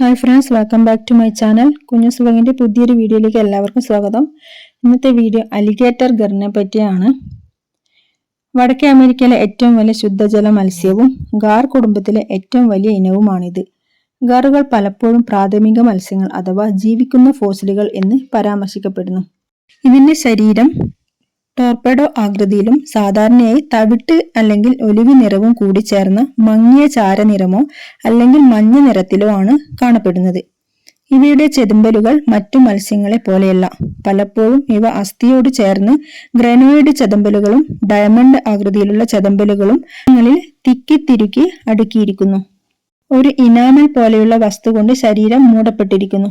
Hi friends welcome back to my channel കുഞ്ഞു സുഖിന്റെ പുതിയൊരു വീഡിയോയിലേക്ക് എല്ലാവർക്കും സ്വാഗതം. ഇന്നത്തെ വീഡിയോ അലിഗേറ്റർ ഗറിനെ പറ്റിയാണ്. വടക്കേ അമേരിക്കയിലെ ഏറ്റവും വലിയ ശുദ്ധജല മത്സ്യവും ഗാർ കുടുംബത്തിലെ ഏറ്റവും വലിയ ഇനവുമാണിത്. ഗാറുകൾ പലപ്പോഴും പ്രാഥമിക മത്സ്യങ്ങൾ അഥവാ ജീവിക്കുന്ന ഫോസിലുകൾ എന്ന് പരാമർശിക്കപ്പെടുന്നു. ഇതിന്റെ ശരീരം ടോർപെഡോ ആകൃതിയിലും സാധാരണയായി തവിട്ട് അല്ലെങ്കിൽ ഒലിവ് നിറവും കൂടി ചേർന്ന മങ്ങിയ ചാരനിറമോ അല്ലെങ്കിൽ മഞ്ഞ നിറത്തിലോ ആണ് കാണപ്പെടുന്നത്. ഇവയുടെ ചെതുമ്പലുകൾ മറ്റു മത്സ്യങ്ങളെ പോലെയല്ല. പലപ്പോഴും ഇവ അസ്ഥിയോട് ചേർന്ന് ഗ്രനോയിഡ് ചെതമ്പലുകളും ഡയമണ്ട് ആകൃതിയിലുള്ള ചെതമ്പലുകളും തിക്കിത്തിരുക്കി അടുക്കിയിരിക്കുന്നു. ഒരു ഇനാമൽ പോലെയുള്ള വസ്തു കൊണ്ട് ശരീരം മൂടപ്പെട്ടിരിക്കുന്നു.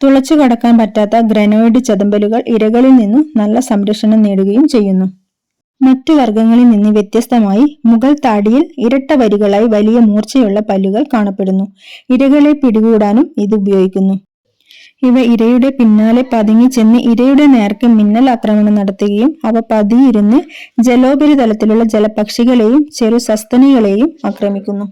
തുളച്ചു കടക്കാൻ പറ്റാത്ത ഗ്രനോയിഡ് ചതമ്പലുകൾ ഇരകളിൽ നിന്നും നല്ല സംരക്ഷണം നേടുകയും ചെയ്യുന്നു. മറ്റു വർഗങ്ങളിൽ നിന്ന് വ്യത്യസ്തമായി മുഗൾ താടിയിൽ ഇരട്ട വരികളായി വലിയ മൂർച്ചയുള്ള പല്ലുകൾ കാണപ്പെടുന്നു. ഇരകളെ പിടികൂടാനും ഇത് ഉപയോഗിക്കുന്നു. ഇവ ഇരയുടെ പിന്നാലെ പതുങ്ങി ചെന്ന് ഇരയുടെ നേർക്ക് മിന്നൽ ആക്രമണം നടത്തുകയും അവ പതിയിരുന്ന് ജലോപരിതലത്തിലുള്ള ജലപക്ഷികളെയും ചെറു സസ്തനികളെയും ആക്രമിക്കുന്നു.